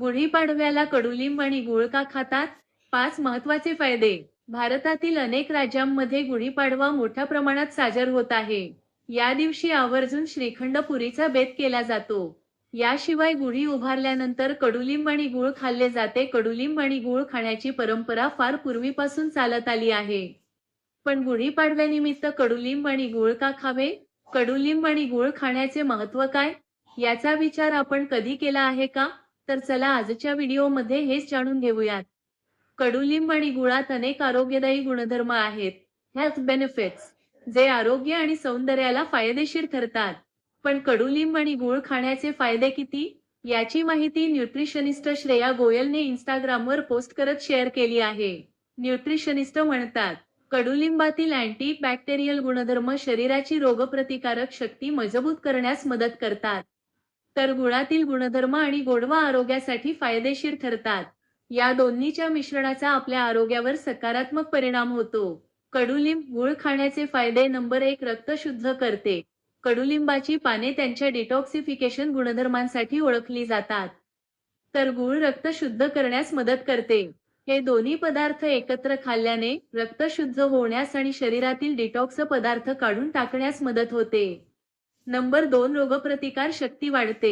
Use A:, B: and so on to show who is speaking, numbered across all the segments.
A: गुढीपाडव्याला कडुलिंब आणि गुळ का खातात? पाच महत्त्वाचे फायदे. भारतातील अनेक राज्यांमध्ये गुढीपाडवा मोठ्या प्रमाणात साजर होत आहे. या दिवशी आवर्जून श्रीखंड पुरीचा बेत केला जातो. याशिवाय गुढी उभारल्यानंतर कडुलिंब आणि गुळ खाल्ले जाते. कडुलिंब आणि गुळ खाण्याची परंपरा फार पूर्वीपासून चालत आली आहे. पण गुढीपाडव्यानिमित्त कडुलिंब आणि गुळ का खावे? कडुलिंब आणि गुळ खाण्याचे महत्त्व काय? याचा विचार आपण कधी केला आहे का? तर चला आजच्या व्हिडिओमध्ये हेच जाणून घेऊयात. कडुलिंब आणि गुळात अनेक आरोग्यदायी गुणधर्म आहेत. हेल्थ बेनिफिट्स जे आरोग्य आणि सौंदर्याला फायदेशीर ठरतात. पण कडुलिंब आणि गुळ खाण्याचे फायदे किती? याची माहिती न्यूट्रिशनिस्ट श्रेया गोयलने इंस्टाग्रामवर पोस्ट करत शेअर केली आहे. न्यूट्रिशनिस्ट म्हणतात कडुलिंबातील अँटी बॅक्टेरियल गुणधर्म शरीराची रोगप्रतिकारक शक्ती मजबूत करण्यास मदत करतात. तर गुळातील गुणधर्म आणि गोडवा आरोग्यासाठी फायदेशीर ठरतात. या दोन्हीच्या मिश्रणाचा आपल्या आरोग्यावर सकारात्मक परिणाम होतो. कडुलिंब गुळ खाण्याचे फायदे नंबर एक रक्त शुद्ध करते. कडुलिंबाची पाने त्यांच्या डिटॉक्सिफिकेशन गुणधर्मांसाठी ओळखली जातात. तर गुळ रक्त शुद्ध करण्यास मदत करते. हे दोन्ही पदार्थ एकत्र खाल्ल्याने रक्त शुद्ध होण्यास आणि शरीरातील डिटॉक्स पदार्थ काढून टाकण्यास मदत होते. नंबर दोन रोगप्रतिकार शक्ती वाढते.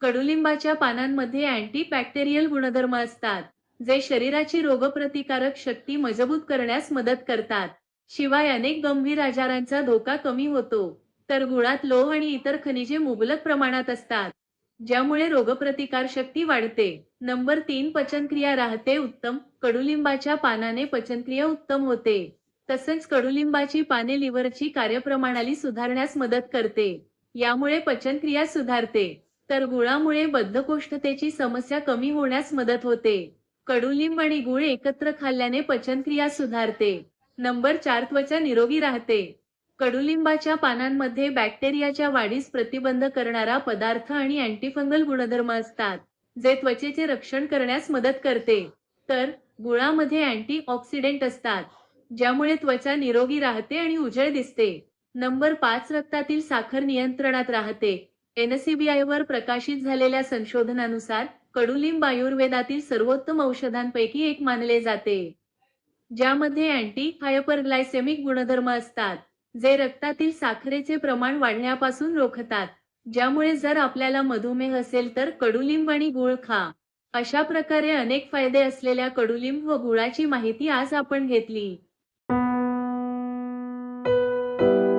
A: कडुलिंबाच्या पानांमध्ये अँटी बॅक्टेरियल गुणधर्म असतात जे शरीराची रोगप्रतिकारक शक्ती मजबूत करण्यास मदत करतात. शिवाय अनेक गंभीर आजारांचा धोका कमी होतो तर गुळात लोह आणि इतर खनिजे मुबलक प्रमाणात असतात ज्यामुळे रोगप्रतिकार शक्ती वाढते. नंबर तीन पचनक्रिया राहते उत्तम. कडुलिंबाच्या पानाने पचनक्रिया उत्तम होते. तसेच कडुलिंबाची पाने लिव्हरची कार्यप्रणाली सुधारण्यास मदत करते. यामुळे पचनक्रिया सुधारते. तर गुळामुळे बद्धकोष्ठतेची समस्या कमी होण्यास मदत होते. कडुलिंब आणि गुळ एकत्र खाल्ल्याने पचनक्रिया सुधारते. नंबर चार त्वचा निरोगी राहते. कडुलिंबाच्या पानांमध्ये बॅक्टेरियाच्या वाढीस प्रतिबंध करणारा पदार्थ आणि अँटीफंगल गुणधर्म असतात जे त्वचेचे रक्षण करण्यास मदत करते. तर गुळामध्ये अँटी ऑक्सिडेंट असतात. ज्यामुळे त्वचा निरोगी राहते आणि उजळ दिसते. नंबर पाच रक्तातील साखर नियंत्रणात राहते. एनसीबीआय वर प्रकाशित झालेल्या संशोधनानुसार कडुलिंब आयुर्वेदातील सर्वोत्तम औषधांपैकी एक मानले जाते. ज्यामध्ये अँटी हायपरग्लायसेमिक गुणधर्म असतात जे रक्तातील साखरेचे प्रमाण वाढण्यापासून रोखतात. ज्यामुळे जर आपल्याला मधुमेह असेल तर कडुलिंब आणि गुळ खा. अशा प्रकारे अनेक फायदे असलेल्या कडुलिंब व गुळाची माहिती आज आपण घेतली.